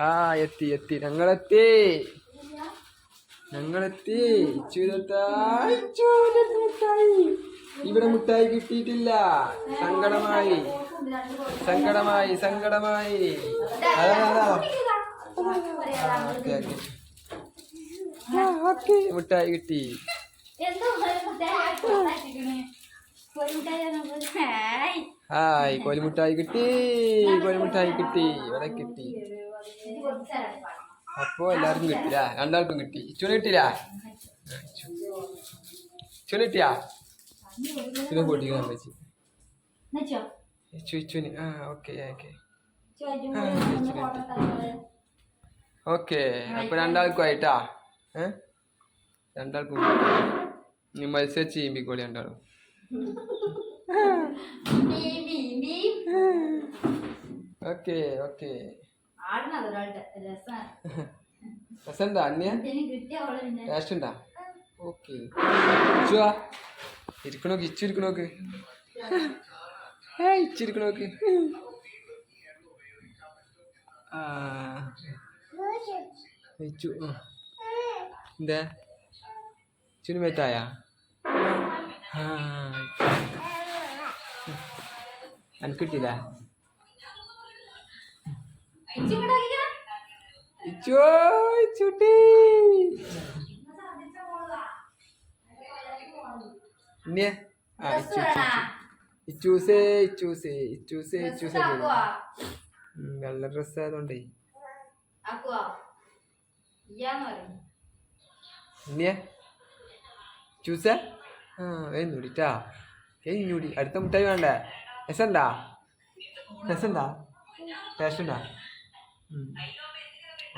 ആ എത്തി എത്തി. ഞങ്ങളെത്തി. ഞങ്ങളെത്തി. മിഠായി ഇവിടെ മുട്ടായി കിട്ടിയിട്ടില്ല. സങ്കടമായി. സങ്കടമായി സങ്കടമായി. അതാ ഓക്കേ, മുട്ടായി കിട്ടി. ഹായ് കോലിമുട്ടായി കിട്ടി. കോലിമുട്ടായി കിട്ടി. ഇവിടെ കിട്ടി. അപ്പോ എല്ലാവർക്കും കിട്ടില്ല രണ്ടാൾക്കും കിട്ടി. ചുന കിട്ടില്ല ചുന കിട്ടിയാ? ചുന പൊട്ടിക്കാൻ വെച്ച്. ചു ചുന് ആ ഓക്കെ ഓക്കെ. ഓക്കെ അപ്പൊ രണ്ടാൾക്കും ആയിട്ടാ? ഏഹ് രണ്ടാൾക്കും നീ മത്സരിച്ച് ചെയ്യുമ്പിക്കോളി രണ്ടാളും. Okay okay. രസണ്ടാ അന്യ? ടേസ്റ്റ് ഉണ്ടാ? ഓക്കെ ഇച്ചുവാ ഇരിക്കണോക്ക് ഇച്ചു ഇരിക്കണോക്ക് ഏ ഇച്ചിരിക്കണോക്ക് ആ. ഇച്ചു. എന്താ? ഇച്ചുന് ആ. എനിക്ക് കിട്ടിയില്ല? ഇച്ചൂസേ ഇച്ചൂസേ ഇച്ചൂസേ ഇച്ചൂസേ ഉം, വെള്ള ഡ്രസ് ആയതുകൊണ്ടേ. ചൂസ ആ കഴിഞ്ഞൂടി അടുത്ത മുട്ടായി വേണ്ടേ? രസണ്ടാ? രസണ്ടാ? ടേസ്റ്റ് ഉണ്ടാ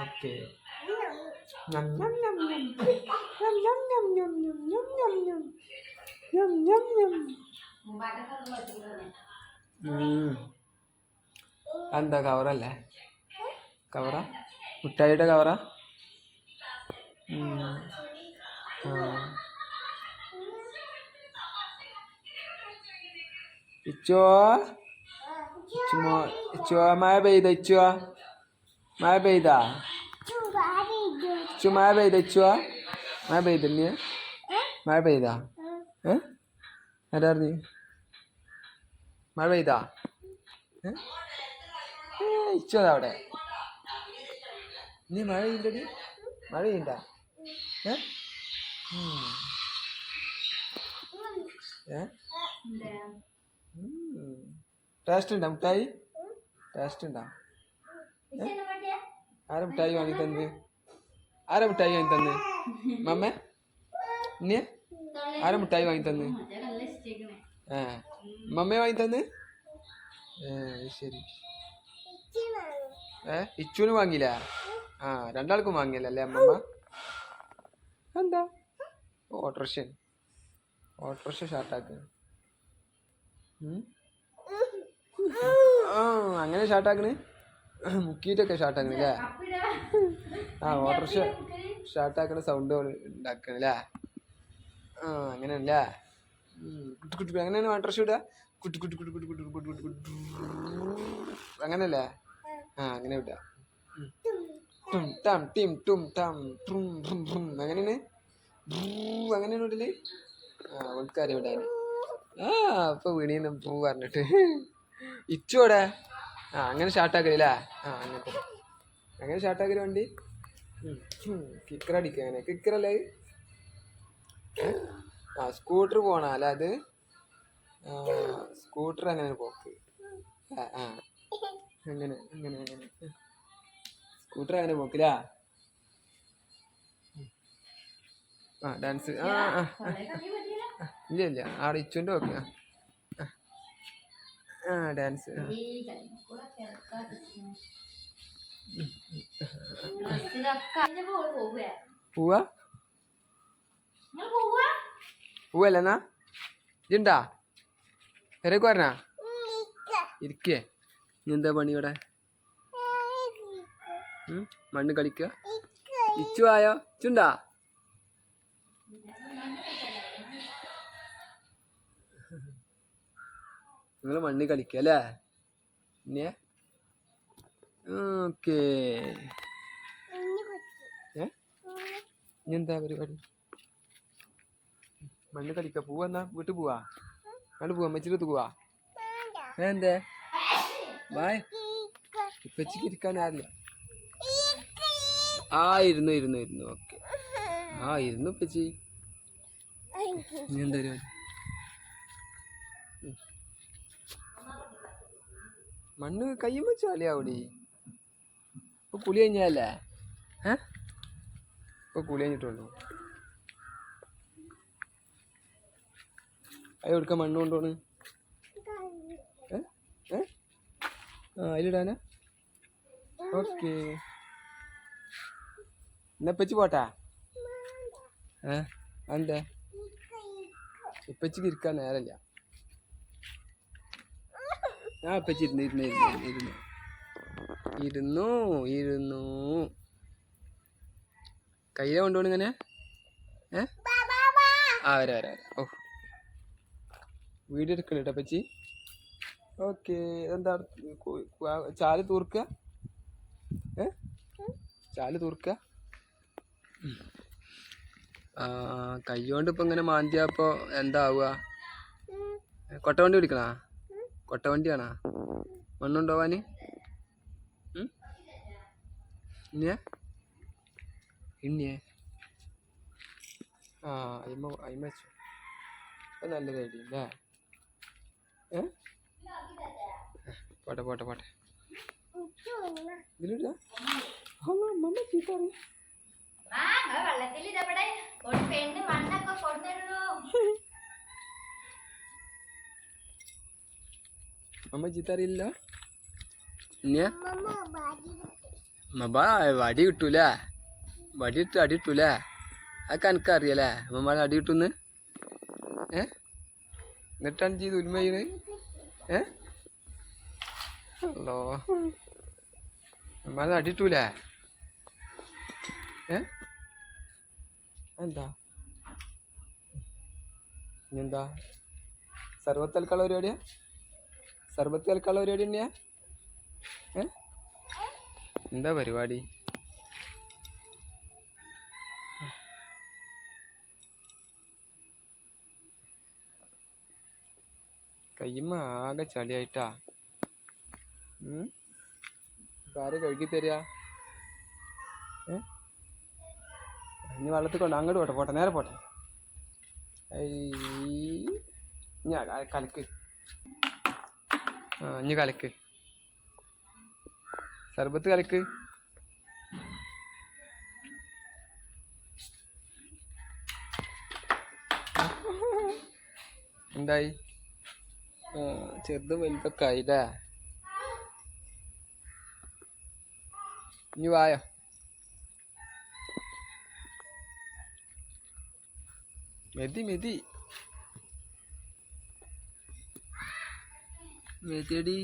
ഓക്കെ എന്താ കവറല്ലേ കവറ മുട്ടായിയുടെ കവറ ഇച്ചോ ഇച്ചോ മഴ പെയ്ത ഇച്ചോ മഴ പെയ്താ ഇച്ചു മഴ പെയ്ത ചുവാ മഴ പെയ്തല്ലേ മഴ പെയ്താ ഏ ആരാ നീ മഴ പെയ്താ ഏ ഏ, ഇച്ചു അതാ അവിടെ. നീ മഴ പെയ്യണ്ടടി മഴ പെയ്യണ്ട ഏ ഏ ടേസ്റ്റ് ഉണ്ടോ മുട്ടായി? ടേസ്റ്റ് ഉണ്ടോ? ആരാ മിഠായി വാങ്ങി തന്ന്? ആരെ മിഠായി വാങ്ങി തന്ന്? മമ്മ? ഇന്നെ? ആരെ മിഠായി വാങ്ങി തന്ന്? ഏ മമ്മ വാങ്ങി തന്ന്? ഏ ശരി. ഏ ഇച്ചുവിന് വാങ്ങിയില്ല? ആ രണ്ടാൾക്കും വാങ്ങിയല്ലേ അല്ലേ അമ്മമ്മ? എന്താ? ഓട്ടോറിക്ഷ ഓട്ടോറിക്ഷ ഷാർട്ടാക്ക്. ആ അങ്ങനെ ഷാർട്ടാക്കണ്? മുക്കിയിട്ടൊക്കെ ഷാർട്ടാക്കണ അല്ലേ ആ ഓട്ടോറിക്ഷ ഷാർട്ടാക്കണ സൗണ്ട് ഉണ്ടാക്കണല്ലേ ആ അങ്ങനെയല്ലേ കുട്ടി കുട്ടി അങ്ങനെയാണ് ഓട്ടോറിക്ഷ ഇടുക കുട്ടി കുട്ടി കുട്ടി കുട്ടി കുട്ടി കുട്ടി കുട്ടി കുട്ടി അങ്ങനല്ലേ ആ അങ്ങനെ വിടുക ടും ടം ടിം ടും ടം ട്രും ട്രും ട്രും അങ്ങനെയാണ് അങ്ങനെയാണ് വിടൽ ആ ഓൾക്കാരെ വിടാൻ ആ അപ്പൊ വീണീന്ന് പൂ പറഞ്ഞിട്ട് ഇച്ചോടെ ആ അങ്ങനെ ഷാർട്ടാക്കലില്ലേ ആ അങ്ങനത്തെ അങ്ങനെ ഷാർട്ടാക്കൽ വണ്ടി. കിക്കർ അടിക്കുക അങ്ങനെ. കിക്കറല്ലേ? ആ സ്കൂട്ടർ പോണ അല്ല അത്? സ്കൂട്ടർ അങ്ങനെ പോക്ക്. ആ അങ്ങനെ അങ്ങനെ അങ്ങനെ. സ്കൂട്ടർ അങ്ങനെ പോക്കില്ല ആ ഡാൻസ് ആ. ഇല്ല ഇല്ല. ആടെ ഇച്ചുണ്ട് നോക്കിയാ. ആ. ആ ഡാൻസ്. പോവാ? പോവല്ലേ എന്നാ ഇണ്ടാ വരേക്ക് പറഞ്ഞാ ഇരിക്കേ എന്താ പണി ഇവിടെ? മണ്ണ് കളിക്കുക ഇച്ചു ആയോ ഇച്ചുണ്ടാ? നിങ്ങൾ മണ്ണിൽ കളിക്കുക അല്ലേ? പിന്നെ? ഓക്കേ. എന്താ പരിപാടി? മണ്ണ് കളിക്ക പോവാ വീട്ടിൽ പോവാ. അങ്ങോട്ട് പോവാ. അമ്മച്ചിട്ട് പോവാ. എന്തേ? ബായ്. ഇപ്പച്ചിക്ക് ഇരിക്കാൻ ആരില്ല. ആ ഇരുന്നു ഇരുന്നു ഇരുന്നു. ഓക്കെ. ആ ഇരുന്നു ഇപ്പച്ചി എന്താ പരിപാടി? മണ്ണ് കയ്യും വെച്ചാലേ അവിടെ ഇപ്പൊ കുളി കഴിഞ്ഞല്ലേ ഏ? ഇപ്പൊ കുളി കഴിഞ്ഞിട്ടുള്ളൂ. അത് എടുക്കാൻ മണ്ണ് കൊണ്ടുപോണ്? ഏ? ഏ? ആ അതിലിടാനാ ഓക്കെ. എന്നാ ഇപ്പച്ചി പോട്ടാ? ഏ? എന്താ ഇപ്പച്ചിക്ക് ഇരിക്കാൻ നേരല്ല. ആ അപ്പച്ചി ഇരുന്ന് ഇരുന്ന് ഇരുന്ന് ഇരുന്നു. ഇരുന്നു ഇരുന്നു. കയ്യിലെ കൊണ്ടുപോകണം ഇങ്ങനെ? ആ വരാ വരാ ഓ. വീഡിയോ എടുക്കണം കേട്ടോ അപ്പച്ചി. ഓക്കെ എന്താ ചാൽ തൂർക്കുക ഏ? ചാൽ തൂർക്കുക കൈ കൊണ്ട് ഇപ്പം ഇങ്ങനെ മാന്തിയപ്പോൾ എന്താ ആവുക കൊട്ടവണ്ടി വണ്ടിയാണോ മണ്ണുണ്ടോ വാന്? ഇനിയെ? ഇനിയെ? ആ അയിമ അയിമ വെച്ചു. അത് ഐഡിയ അല്ലേ? ഏ? പോട്ടെ പോട്ടെ പോട്ടെ. ഇതിലൂടെ അമ്മ ചീത്ത അറിയാം ആ ഇങ്ങൾ വെള്ളത്തിൽ ഇതവിടെ പെണ്ണ് മണ്ണൊക്കെ കൊണ്ടുവരണോ അമ്മ അറിയില്ല? വടി കിട്ടൂല? വടി ഇട്ട് അടി ഇട്ടൂല അതൊക്കെ കനക്ക് അറിയല്ലേ അമ്മമാരെ അടി കിട്ടുന്ന്? ഏ? എന്നിട്ടാണ് ചെയ്ത് ഉൽമയിന് ഏ? ഹലോ അമ്മമാരെ അടി കിട്ടൂലേ? ഏ? എന്താ എന്താ? സർവത്ത് കളിക്കാനുള്ള പരിപാടിയാ? സർബത്ത് കേൾക്കാനുള്ള പരിപാടി തന്നെയാ? എന്താ പരിപാടി? കയ്യമ്മ ആകെ ചളിയായിട്ടാ. ആരെ കഴുകി തരിക ഇനി വെള്ളത്തിൽ കൊണ്ട് അങ്ങോട്ട് പോട്ടെ പോട്ടെ നേരെ പോട്ടെ. ഞാൻ കലക്ക്. ആ ഇനി കലക്ക്. സർബത്ത് കലക്ക്. എന്തായി? ചെറുതും വലുതൊക്കെ ആയില്ലേ? ഇനി വായോ? മെതി മെതി. മെതിയടി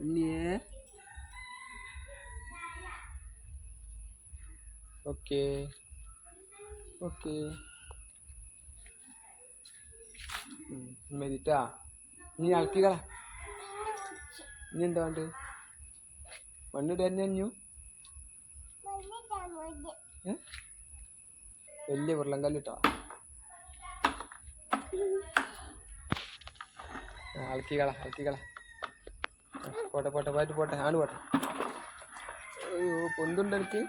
ഇനിയേ ഓക്കെ ഓക്കെ മെതിട്ടാ നീ അളക്കിക്കള നീ എന്താ വേണ്ട മണ്ണിടാൻ ഞഞ്ഞു ഏ വലിയ ഉരുളങ്കല്ലിട്ടോ അളക്കിക്കള അളക്കിക്കള പോട്ടെ പോട്ടെ പോയിട്ട് പോട്ടെ ആണ് പോട്ടെ. അയ്യോ പൊന്തുണ്ട് എനിക്ക്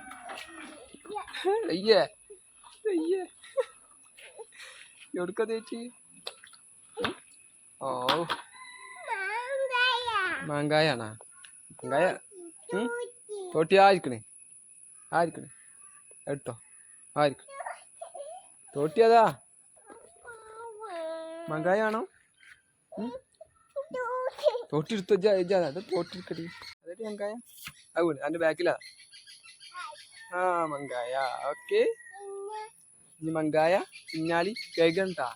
അയ്യേ അയ്യേ. എവിടുക്ക ചേച്ചി. ഓ. മാങ്കായാണോ മാങ്കായ? തോട്ടി ആയിരിക്കണേ ആയിരിക്കണേ. എടുത്തോ. ആയിരിക്കണേ. തോട്ടി അതാ മാങ്കായാണോ ഉം? തോട്ടി എടുത്തു വെച്ചാ വെച്ചാ അത് തോട്ടി എടുക്കടി അതൊരു മങ്കായ. അത് വീണ് അതിന്റെ ബാക്കിലാ. ആ മങ്കായ. ഓക്കെ. ഇനി മങ്കായ പിന്നാലി കേൾക്കണ്ടാ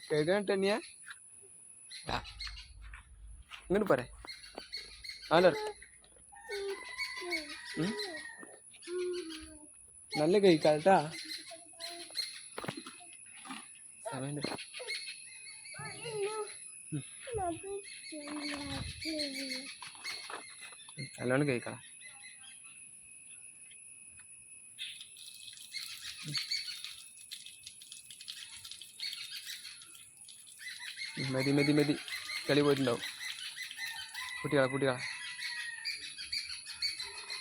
കേൾക്കണ്ട തന്നെയാ ഇങ്ങോട്ട് പറ ആലോ നല്ല കഴിക്കാട്ടാ സമയം നല്ലോണം കഴിക്കണം മെതി മതി മതി. കളി പോയിട്ടുണ്ടാവും. കുട്ടികളെ കുട്ടികളെ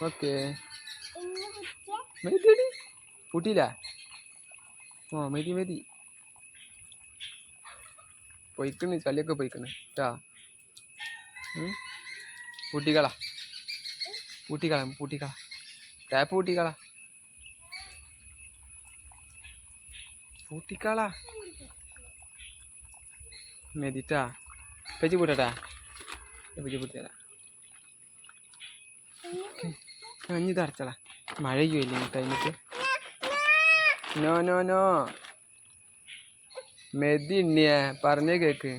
ഓക്കെ. മെതി കൂട്ടിയില്ല ആ മതി മതി. പൊയ്ക്കണ് ചളിയൊക്കെ പൊയ്ക്കണ് കേട്ടാ പൂട്ടിക്കള. പൂട്ടിക്കള പൂട്ടിക്കള. ടാപ്പ് പൂട്ടിക്കള. പൂട്ടിക്കള. മെതിട്ടാ. പെച്ചി പൂട്ടട്ടാ? പെച്ചി പൂട്ടിയതാ. അഞ്ഞിത് അടച്ചടാ മഴ പെയ്യില്ലേ ഈ നോ നോ നോ. മെതി ഉണ്ണിയെ പറഞ്ഞേ കേക്ക്